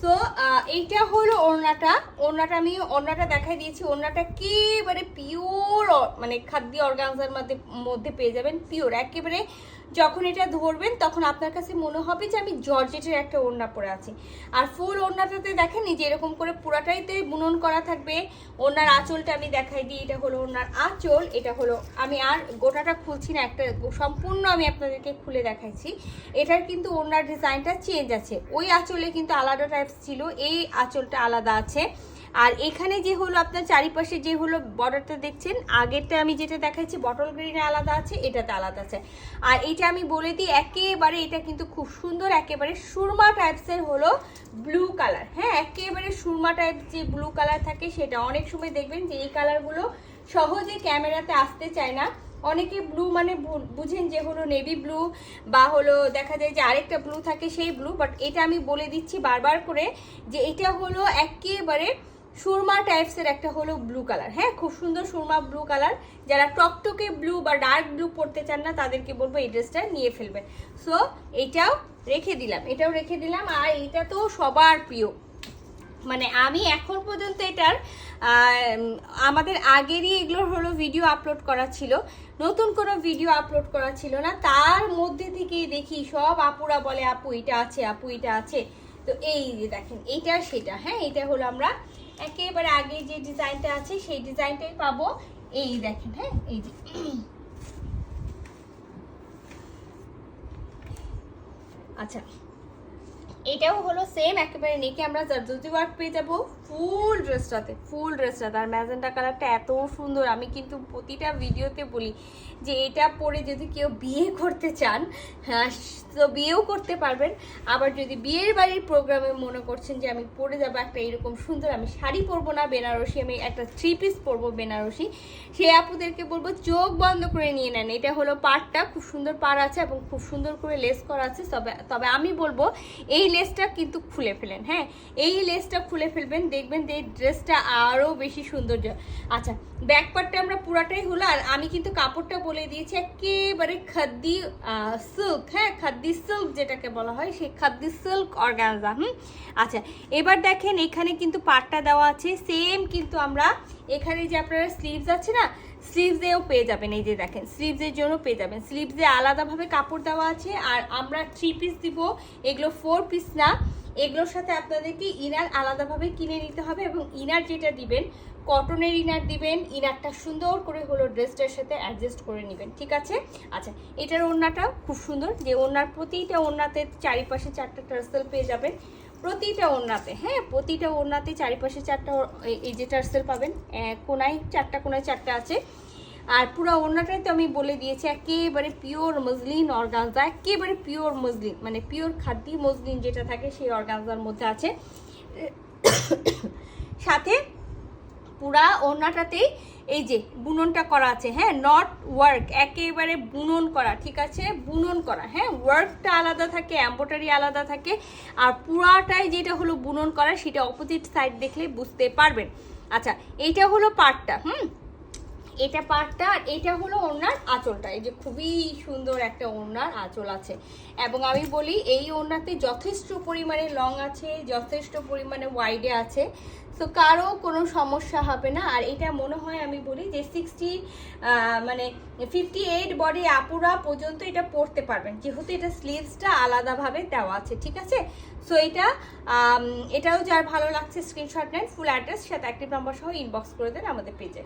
So এইটা হলো ওড়নাটা। ওড়নাটা আমি ওড়নাটা দেখাই দিয়েছি। ওড়নাটা একেবারে পিওর মানে খাদ্য অর্গানজার মধ্যে মধ্যে পেয়ে যাবেন। পিওর একেবারে যখন এটা ধরবেন, তখন আপনার কাছে মনে হবে যে আমি জর্জেটের একটা ওড়না পরে আছি। আর ফুল ওড়নাটাতে দেখেন যে এরকম করে পুরাটাইতে বুনন করা থাকবে। ওড়নার আঁচলটা আমি দেখাই দিই, এটা হলো ওড়নার আঁচল, এটা হলো, আমি আর গোটাটা খুলছি না, একটা সম্পূর্ণ আমি আপনাদেরকে খুলে দেখাইছি। এটার কিন্তু ওড়নার ডিজাইনটা চেঞ্জ আছে। ওই আঁচলে কিন্তু আলাদা টাইপস ছিল, এই আঁচলটা আলাদা আছে। আর এখানে যে হলো আপনার চারিপাশে যে হলো বর্ডারটা দেখছেন, আগেরটা আমি যেটা দেখাচ্ছি বটল গ্রিনে আলাদা আছে, এটাতে আলাদা আছে। আর এটা আমি বলে দিই, একেবারে এটা কিন্তু খুব সুন্দর, একেবারে সুরমা টাইপসের হলো ব্লু কালার হ্যাঁ একেবারে সুরমা টাইপ যে ব্লু কালার থাকে, সেটা অনেক সময় দেখবেন যে এই কালারগুলো সহজে ক্যামেরাতে আসতে চায় না। অনেকে ব্লু মানে বুঝেন যে হলো নেভি ব্লু বা হলো দেখা যায় যে আরেকটা ব্লু থাকে, সেই ব্লু বাট এটা আমি বলে দিচ্ছি বারবার করে যে এটা হলো একেবারে সুরমা টাইপসের একটা হলো ব্লু কালার হ্যাঁ খুব সুন্দর সুরমা ব্লু কালার যারা টকটকে ব্লু বা ডার্ক ব্লু পড়তে চান না, তাদেরকে বলব এই ড্রেসটা নিয়ে ফেলবেন। সো এটাও রেখে দিলাম, এটাও রেখে দিলাম। আর এটা তো সবার প্রিয়। মানে আমি এখন পর্যন্ত এটার আমাদের আগেরই এগুলোর হলো ভিডিও আপলোড করা ছিল। নতুন কোনো ভিডিও আপলোড করা ছিল না। তার মধ্যে থেকেই দেখি সব আপুরা বলে, আপু, এটা আছে, আপু, এটা আছে। তো এই যে দেখেন এইটা সেটা। হ্যাঁ এটা হলো আমরা একেবারে আগে যে ডিজাইনটা আছে, সেই ডিজাইনটাই পাবো। এই দেখেন হ্যাঁ এই যে। আচ্ছা এটাও হলো সেম একেবারে নেকে আমরা জারদুজি ওয়ার্ক পেয়ে যাব। ফুল ড্রেসটাতে ফুল ড্রেসটাতে। আর ম্যাজেন্টা কালারটা এত সুন্দর। আমি কিন্তু প্রতিটা ভিডিওতে বলি যে এটা পরে যদি কেউ বিয়ে করতে চান হ্যাঁ তো বিয়েও করতে পারবেন। আবার যদি বিয়ের বাড়ির প্রোগ্রামে মনে করছেন যে আমি পরে যাব একটা এরকম সুন্দর, আমি শাড়ি পরবো না বেনারসি, আমি একটা থ্রি পিস পরবো বেনারসি, সে আপুদেরকে বলব চোখ বন্ধ করে নিয়ে নেন। এটা হলো পাড়টা, খুব সুন্দর পাড় আছে এবং খুব সুন্দর করে লেস করা আছে। তবে তবে আমি বলব এই লেসটা কিন্তু খুলে ফেলেন হ্যাঁ। এই লেসটা খুলে ফেলবেন দেখবেন যে ড্রেসটা আরও বেশি সৌন্দর্য আচ্ছা ব্যাক পার্টটা আমরা পুরাটাই হলো, আর আমি কিন্তু কাপড়টা বলে দিয়েছি একেবারে খাদ্দি সিল্ক হ্যাঁ খাদ্দি সিল্ক যেটাকে বলা হয়, সেই খাদ্দি সিল্ক অর্গানজা হুম? আচ্ছা এবার দেখেন এখানে কিন্তু পাটটা দেওয়া আছে সেম কিন্তু আমরা এখানে যে আপনারা স্লিভস আছে না স্লিভসেও পেয়ে যাবেন, এই যে দেখেন স্লিভসের জন্য পেয়ে যাবেন। স্লিভসে আলাদাভাবে কাপড় দেওয়া আছে, আর আমরা থ্রি পিস দিব, এগুলো ফোর পিস না এগুলোর সাথে আপনাদেরকে ইনার আলাদাভাবে কিনে নিতে হবে এবং ইনার যেটা দিবেন, কটনের ইনার দিবেন, ইনারটা সুন্দর করে হলো ড্রেসটার সাথে অ্যাডজাস্ট করে নেবেন, ঠিক আছে? আচ্ছা এটার ওড়নাটা খুব সুন্দর, যে ওড়নার প্রতিটা ওড়নাতে চারিপাশে চারটা টার্সেল পেয়ে যাবেন। প্রতিটা ওড়নাতে হ্যাঁ প্রতিটা ওড়নাতে চারিপাশে চারটা এই যে টার্সেল পাবেন কোনায় চারটা কোনায় চারটা আছে। আর পুরো ওড়নাটাই তো আমি বলে দিয়েছি, একেবারে পিওর মজলিন অর্গানজা একেবারে পিওর মজলিন মানে পিওর খাদ্যি মজলিন যেটা থাকে সেই অর্গানজার মধ্যে আছে। সাথে পুরা ওড়নাটাতেই এই যে বুননটা করা আছে হ্যাঁ নট ওয়ার্ক একেবারে বুনন করা, ঠিক আছে? বুনন করা হ্যাঁ ওয়ার্কটা আলাদা থাকে এম্বোটারি আলাদা থাকে, আর পুরাটাই যেটা হলো বুনন করা, সেটা অপোজিট সাইড দেখলে বুঝতে পারবেন। আচ্ছা এইটা হলো পার্টটা হুম? এটা পার্টটা আর এটা হলো ওড়নার আঁচলটা। এই যে খুবই সুন্দর একটা ওড়নার আঁচল আছে। এবং আমি বলি, এই ওড়নাতে যথেষ্ট পরিমাণে লং আছে, যথেষ্ট পরিমাণে ওয়াইডে আছে। তো কারও কোনো সমস্যা হবে না। আর এটা মনে হয় আমি বলি যে সিক্সটি মানে ফিফটি এইট বডি আপুরা পর্যন্ত এটা পরতে পারবেন। যেহেতু এটা স্লিভসটা আলাদাভাবে দেওয়া আছে, ঠিক আছে? সো এটা এটাও যার ভালো লাগছে স্ক্রিনশট নেন ফুল অ্যাড্রেস সাথে অ্যাক্টিভ নাম্বার সহ ইনবক্স করে দেন আমাদের পেজে